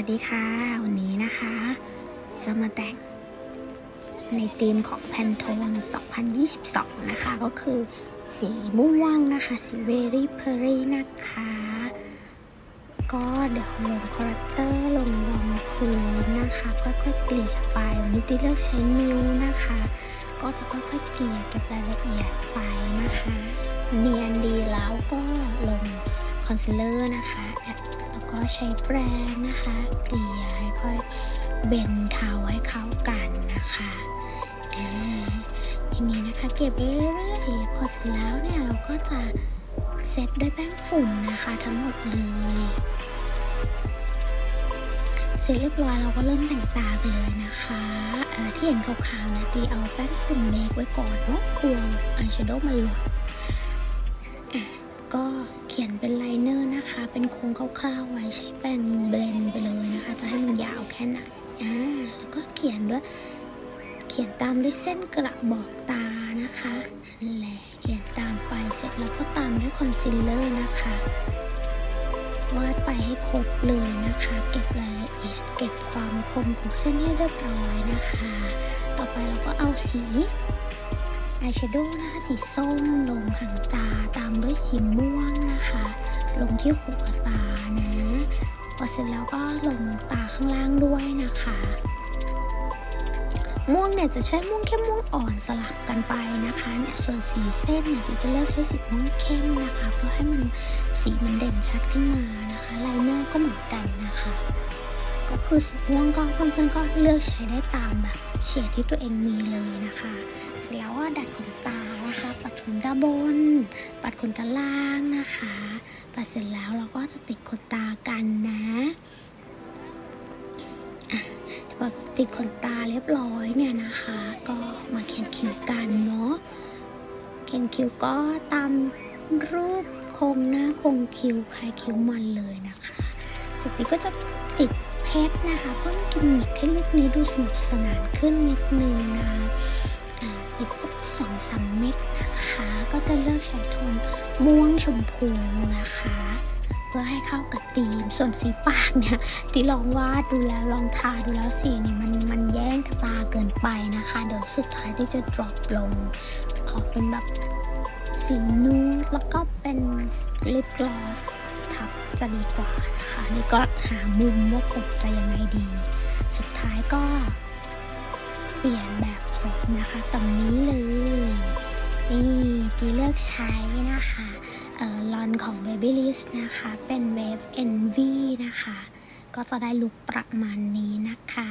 วัสดีค่ะ วันนี้นะคะ จะมาแต่งในธีมของ Pantone 2022 นะคะ ก็คือสีม่วงนะคะ สี Very p e r r y นะคะ ก็เดี๋ยวลงคอรัคเตอร์ลงรองพื้นนะคะ ค่อยๆเกลี่ยไป วันนี้ตีเลือกใช้นิ้วนะคะ ก็จะค่อยๆเกลี่ยเก็บรายละเอียดไปนะคะ เนียนดีแล้วก็ลง คอนซีลเลอร์นะคะ แล้วก็ใช้แปรงนะคะ เกลี่ยให้ค่อยเบนเขาให้เข้ากันนะคะทีนี้นะคะเก็บเรื่อยๆพอเสร็จแล้วเนี่ยเราก็จะเซตด้วยแป้งฝุ่นนะคะทั้งหมดเลย เสร็จเรียบร้อยเราก็เริ่มแต่งตากันเลยนะคะเออที่เห็นขาวๆนะตีเอาแป้งฝุ่นเมคไว้ก่อนเนาะกลัวอายแชโดว์มันหลุดก็ ขียนเป็นไลเนอร์นะคะ เป็นโค้งคร่าวๆไว้ใช้แป้นเบลนไปเลยนะคะ จะให้มันยาวแค่ไหนอ่าแล้วก็เขียนด้วย เขียนตามด้วยเส้นกระบอกตานะคะนั่นแหละเขียนตามไปเสร็จแล้วก็ตามด้วยคอนซีลเลอร์นะคะวาดไปให้ครบเลยนะคะ เก็บรายละเอียด เก็บความคมของเส้นให้เรียบร้อยนะคะ ต่อไปเราก็เอาสี อายแชโดว์นะคะสีส้มลงหางตาตามด้วยสีม่วงนะคะ ลงที่หัวตานะพอเสร็จแล้วก็ลงตาข้างล่างด้วยนะคะ ม่วงเนี่ยจะใช้ม่วงเข้มม่วงอ่อนสลับกันไปนะคะเนี่ยส่วนสีเส้นเนี่ยจะเลือกใช้สีม่วงเข้มนะคะ เพื่อให้มันสีมันเด่นชัดขึ้นมานะคะไลเนอร์ก็เหมือนกันนะคะ ก็คือสีม่วงก็เพื่อนๆก็เลือกใช้ได้ตามแบบเฉดที่ตัวเองมีเลยนะคะ เสร็จแล้วก็ดัดขนตานะคะ ปัดขนตาบน ปัดขนตาล่างนะคะ ปัดเสร็จแล้วเราก็จะติดขนตากันนะพอติดขนตาเรียบร้อยเนี่ยนะคะ ก็มาเขียนคิ้วกันเนาะเขียนคิ้วก็ตามรูปโครงหน้าโครงคิ้วคล้ายคิ้วมันเลยนะคะ สุดท้ก็จะติดเพชรนะคะ เพิ่มกิมมิคให้ลูกนี้ดูสนุกสนานขึ้นนิดนึงนะอ่าติดสักสองสามเม็ดนะคะ ก็จะเลือกใช้โทนม่วงชมพูนะคะเพื่อให้เข้ากับธีม ส่วนสีปากเนี่ยที่ลองวาดดูแล้วลองทาดูแล้วสีเนี่ยมันมันแย่งกับตาเกินไปนะคะ เดี๋ยวสุดท้ายที่จะ drop ลง ขอเป็นแบบสีนูดแล้วก็เป็นลิปกลอส ทับจะดีกว่านะคะนี่ก็หามุมว่าผมจะยังไงดี สุดท้ายก็เปลี่ยนแบบผมนะคะตรงนี้เลยนี่ตีเลือกใช้นะคะเออลอนของ Babyliss นะคะ เป็น Wave NV นะคะ ก็จะได้ลุคประมาณนี้นะคะ